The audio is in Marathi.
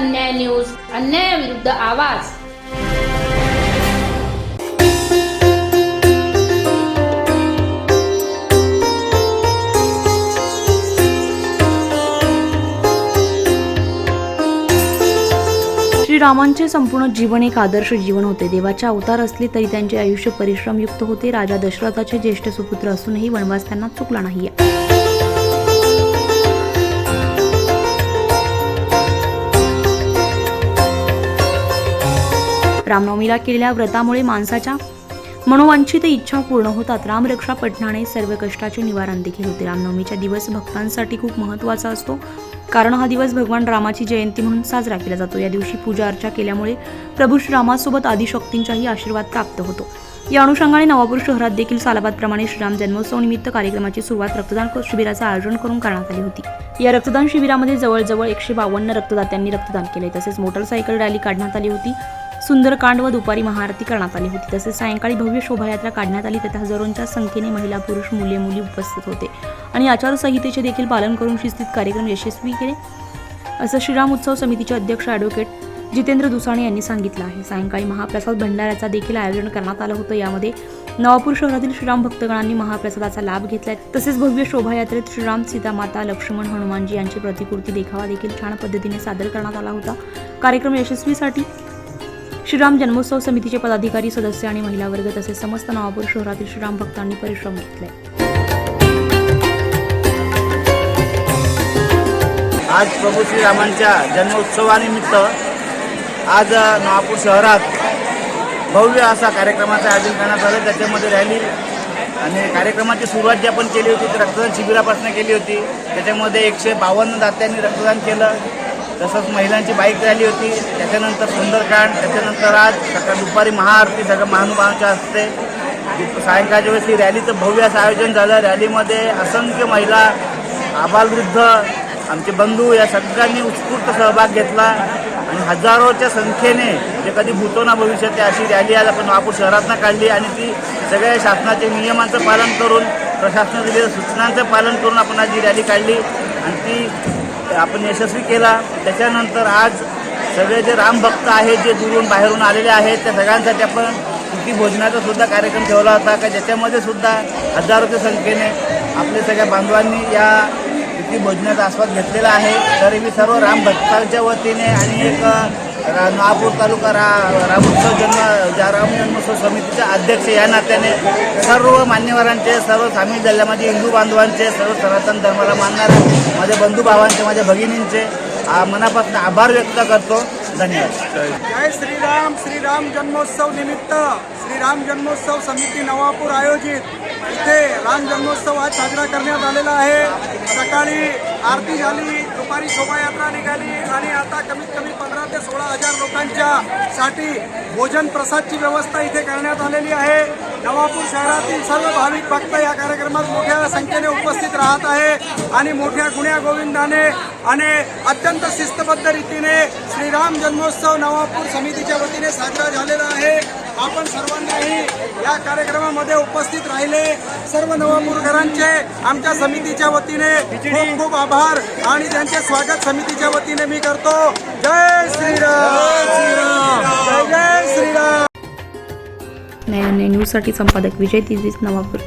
अन्याय न्यूज अन्याय विरुद्ध आवाज. श्रीरामांचे संपूर्ण जीवन एक आदर्श जीवन होते. देवाचे अवतार असले तरी त्यांचे आयुष्य परिश्रमयुक्त होते. राजा दशरथाचे ज्येष्ठ सुपुत्र असूनही वनवास त्यांना चुकला नाही रामनवमीला केलेल्या व्रतामुळे माणसाच्या मनोवांछित इच्छा पूर्ण होतात. रामरक्षा पठणाने सर्व कष्टाचे निवारण देखील होते. रामनवमीचा दिवस भक्तांसाठी खूप महत्त्वाचा असतो. कारण हा दिवस भगवान रामाची जयंती म्हणून साजरा केला जातो. या दिवशी पूजा अर्चा केल्यामुळे प्रभू श्रीरामासोबत आदिशक्तींचाही आशीर्वाद प्राप्त होतो. या अनुषंगाने नवापूर शहरात देखील सालाबादप्रमाणे श्रीराम जन्मोत्सव निमित्त कार्यक्रमाची सुरुवात रक्तदान शिबिराचं आयोजन करून करण्यात आली होती. या रक्तदान शिबिरामध्ये जवळजवळ एकशे बावन्न रक्तदात्यांनी रक्तदान केले तसेच मोटरसायकल रॅली काढण्यात आली होती. सुंदरकांड व दुपारी महाआरती करण्यात आली होती. तसेच सायंकाळी भव्य शोभायात्रा काढण्यात आली. तेथे हजारोंच्या संख्येने महिला पुरुष मुले मुली उपस्थित होते. आणि आचारसंहितेचे देखील पालन करून शिस्तीत कार्यक्रम यशस्वी केले. असं श्रीराम उत्सव समितीचे अध्यक्ष ॲडव्होकेट जितेंद्र दुसाणे यांनी सांगितलं आहे. सायंकाळी महाप्रसाद भंडाऱ्याचा देखील आयोजन करण्यात आलं होतं. यामध्ये नवापूर शहरातील श्रीराम भक्तगणांनी महाप्रसादाचा लाभ घेतलाय. तसेच भव्य शोभायात्रेत श्रीराम सीतामाता लक्ष्मण हनुमानजी यांची प्रतिकृती देखावा देखील छान पद्धतीने सादर करण्यात आला होता. कार्यक्रम यशस्वीसाठी श्रीराम जन्मोत्सव समितीचे पदाधिकारी सदस्य आणि महिला वर्ग तसेच समस्त नवापूर शहरातील श्रीराम भक्तांनी परिश्रम घेतले. आज प्रभू श्रीरामांच्या जन्मोत्सवानिमित्त आज नवापूर शहरात भव्य असा कार्यक्रमाचं आयोजन करण्यात आलं. त्याच्यामध्ये रॅली आणि कार्यक्रमाची सुरुवात जी आपण केली होती ती रक्तदान शिबिरापासून केली होती. त्याच्यामध्ये एकशे बावन्न दात्यांनी रक्तदान केलं. तसंच महिलांची बाईक रॅली होती. त्याच्यानंतर सुंदरकांड त्याच्यानंतर आज सकाळ दुपारी महाआरती सगळं महानुभावांच्या हस्ते. सायंकाळच्या वेळेस ही रॅलीचं भव्य असं आयोजन झालं. रॅलीमध्ये असंख्य महिला आबालवृद्ध आमचे बंधू या सगळ्यांनी उत्स्फूर्त सहभाग घेतला. आणि हजारोच्या संख्येने जे कधी भूतो ना भविष्यात अशी रॅली आज आपण नागपूर शहरातनं काढली आणि ती सगळ्या शासनाचे नियमांचं पालन करून प्रशासनाने दिलेल्या सूचनांचं पालन करून आपण आज ही रॅली काढली. आणि ती आपण यशस्वी केला. त्याच्यानंतर आज सगळे जे रामभक्त आहेत जे दुरून बाहेरून आलेले आहेत त्या सगळ्यांसाठी आपण सुखी भोजनाचा सुद्धा कार्यक्रम ठेवला होता. का ज्याच्यामध्ये सुद्धा हजारोच्या संख्येने आपल्या सगळ्या बांधवांनी या सुखी भोजनाचा आस्वाद घेतलेला आहे. तरी मी सर्व रामभक्तांच्या वतीने आणि एक नागपूर तालुका रा रामोत्सव जन्म ज्या राम जन्मोत्सव समितीचे अध्यक्ष या नात्याने सर्व मान्यवरांचे सर्व सामील झाल्या माझे हिंदू बांधवांचे सर्व सनातन धर्माला मानणारे माझ्या बंधू भावांचे माझ्या भगिनींचे आ- मनापासून आभार व्यक्त करतो. धन्यवाद. जय श्रीराम श्रीराम जन्मोत्सव निमित्त श्रीराम जन्मोत्सव समिती नवापूर आयोजित. इथे राम जन्मोत्सव आज साजरा करण्यात आलेला आहे. सकाळी आरती झाली. व्यापारी शोभायात्रा निघाली आणि आता कमीत कमी पंधरा ते सोळा हजार लोकांच्या साठी भोजन प्रसादची व्यवस्था इथे करण्यात आलेली आहे. नवापूर शहरातील सर्व भाविक भक्त या कार्यक्रमात मोठ्या संख्येने उपस्थित राहत आहे आणि मोठ्या गुण्या गोविंदाने आणि अत्यंत शिस्तबद्ध रीतीने श्रीराम जन्मोत्सव नवापूर समितीच्या वतीने साजरा झालेला आहे. आपण सर्वांनाही या कार्यक्रमामध्ये उपस्थित राहिले. सर्व नवापूरकरांचे आमच्या समितीच्या वतीने खूप खूप आभार आणि त्यांचे स्वागत समितीच्या वतीने मी करतो. जय श्रीराम. जय जय श्रीराम. न्यूजसाठी संपादक विजय तिजीस नवापूर.